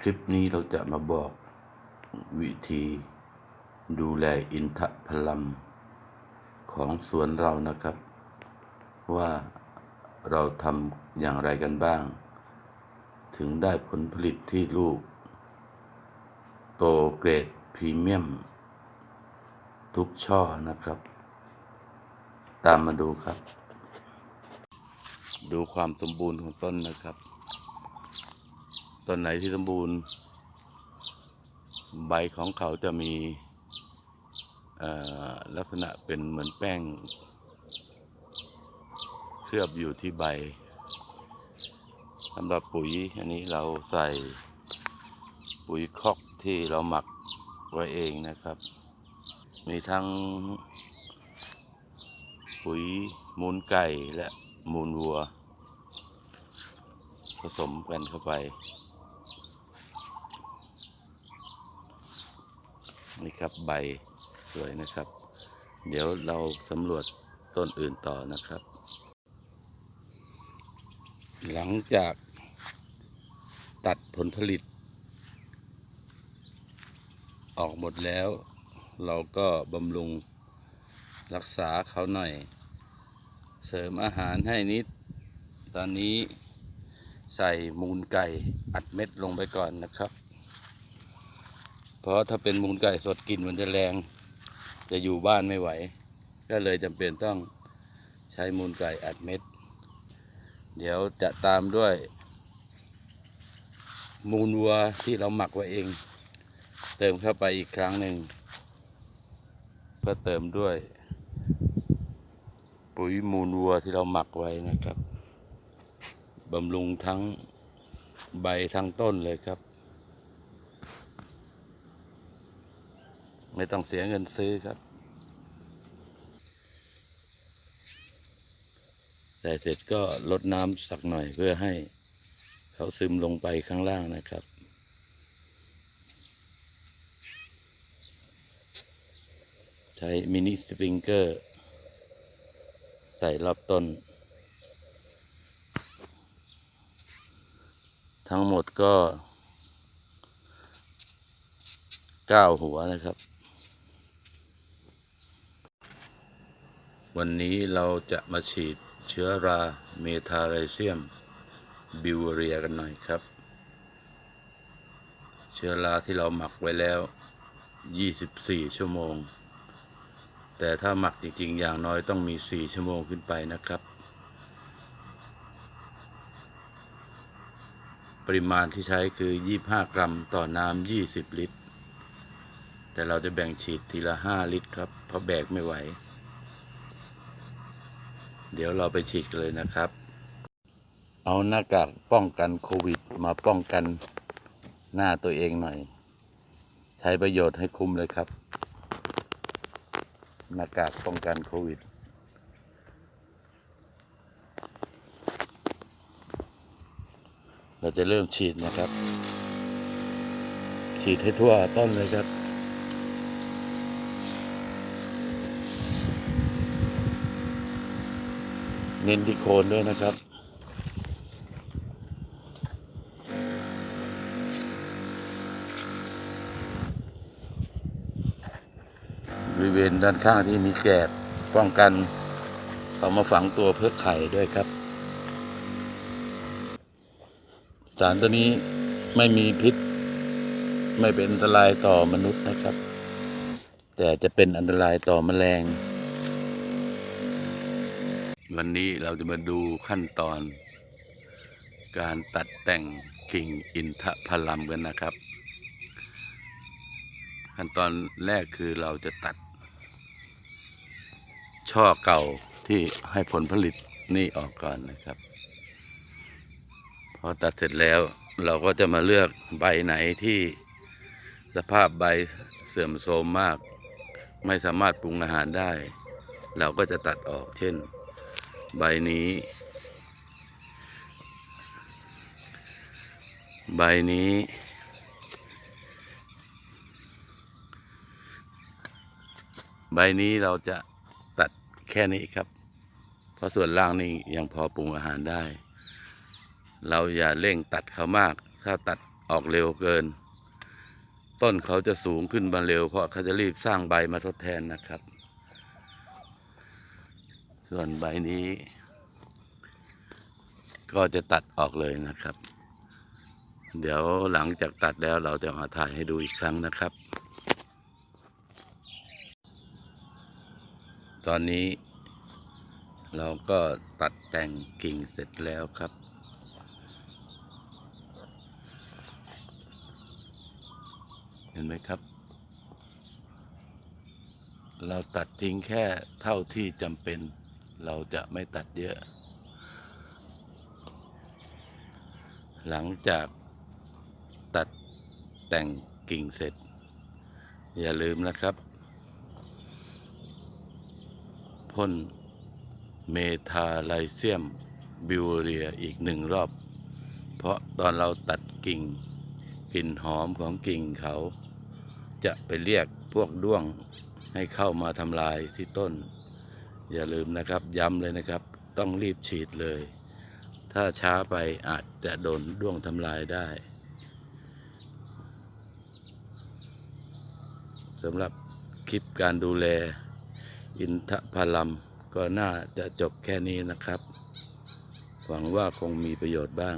คลิปนี้เราจะมาบอกวิธีดูแลอินทผลัมของสวนเรานะครับ ว่าเราทำอย่างไรกันบ้าง ถึงได้ผลผลิตที่ลูก โตเกรดพรีเมียม ทุกช่อนะครับ ตามมาดูครับ ดูความสมบูรณ์ของต้นนะครับ ต้นไหนที่สมบูรณ์ ใบของเขาจะมีลักษณะเป็นเหมือนแป้ง เคลือบอยู่ที่ใบสำหรับปุ๋ยอันนี้เราใส่ปุ๋ยคอกที่เราหมักไว้เองนะครับ มีทั้งปุ๋ยมูลไก่และมูลวัว ผสมกันเข้าไป นี่ครับใบสวยนะครับ เดี๋ยวเราสำรวจต้นอื่นต่อนะครับ หลังจากตัดผลผลิต ออกหมดแล้ว เราก็บำรุงรักษาเขาหน่อย เสริมอาหารให้นิด ตอนนี้ใส่มูลไก่อัดเม็ดลงไปก่อนนะครับ เพราะถ้าเป็นมูลไก่สดกลิ่นมันจะแรง จะอยู่บ้านไม่ไหว ก็เลยจำเป็นต้องใช้มูลไก่อัดเม็ด เดี๋ยวจะตามด้วย มูลวัวที่เราหมักไว้เอง เติมเข้าไปอีกครั้งหนึ่งก็เติมด้วย ปุ๋ยมูลวัวที่เราหมักไว้นะครับบำรุงทั้งใบทั้งต้นเลยครับ ไม่ต้องเสียเงินซื้อครับ แต่เสร็จก็ลดน้ำสักหน่อยเพื่อให้เขาซึมลงไปข้างล่างนะครับใช้มินิสปริงเกอร์ ใส่รอบต้น ทั้งหมดก็เก้าหัวนะครับ วันนี้เราจะมาฉีดเชื้อราเมทาไรเซียม บิวเรียกันหน่อยครับ เชื้อราที่เราหมักไว้แล้ว 24 ชั่วโมง แต่ถ้าหมักจริงๆ อย่างน้อยต้องมี 4 ชั่วโมงขึ้นไปนะครับ ปริมาณที่ใช้คือ 25 กรัมต่อน้ำ20 ลิตร แต่เราจะแบ่งฉีดทีละ 5 ลิตรครับ เพราะแบกไม่ไหว เดี๋ยวเราไปฉีดกันเลยนะครับ เอาหน้ากากป้องกันโควิด มาป้องกันหน้าตัวเองหน่อย ใช้ประโยชน์ให้คุ้มเลยครับ หน้ากากป้องกันโควิดเราจะเริ่มฉีดนะครับ ฉีดให้ทั่วต้นเลยครับ น้นที่โคนด้วยนะครับ บริเวณด้านข้างที่มีแกบป้องกันเอามาฝังตัวเพื่อไข่ด้วยครับ สารตัวนี้ไม่มีพิษ ไม่เป็นอันตรายต่อมนุษย์นะครับ แต่จะเป็นอันตรายต่อแมลง วันนี้เราจะมาดูขั้นตอน การตัดแต่งกิ่งอินทผลัมกันนะครับ ขั้นตอนแรกคือเราจะตัด ช่อเก่าที่ให้ผลผลิตนี่ออกก่อนนะครับ พอตัดเสร็จแล้วเราก็จะมาเลือกใบไหนที่สภาพใบเสื่อมโทรมมาก ไม่สามารถปรุงอาหารได้ เราก็จะตัดออกเช่น ใบนี้ ใบนี้ ใบนี้เราจะตัดแค่นี้ครับ เพราะส่วนล่างนี่ยังพอปรุงอาหารได้ เราอย่าเร่งตัดเขามาก ถ้าตัดออกเร็วเกิน ต้นเขาจะสูงขึ้นมาเร็ว เพราะเขาจะรีบสร้างใบมาทดแทนนะครับ ส่วนใบนี้ ก็จะตัดออกเลยนะครับ เดี๋ยวหลังจากตัดแล้วเราจะมาถ่ายให้ดูอีกครั้งนะครับ ตอนนี้ เราก็ตัดแต่งกิ่งเสร็จแล้วครับเห็นไหมครับ เราตัดทิ้งแค่เท่าที่จำเป็น เราจะไม่ตัดเยอะ หลังจากตัดแต่งกิ่งเสร็จ อย่าลืมนะครับพ่นเมทาไลเซียมบิวเรียอีกหนึ่งรอบ เพราะตอนเราตัดกิ่งกลิ่นหอมของกิ่งเขา จะไปเรียกพวกด้วงให้เข้ามาทำลายที่ต้น อย่าลืมนะครับย้ำเลยนะครับ ต้องรีบฉีดเลย ถ้าช้าไปอาจจะโดนด้วงทำลายได้สำหรับคลิปการดูแล อินทผลัมก็น่าจะจบแค่นี้นะครับ หวังว่าคงมีประโยชน์บ้าง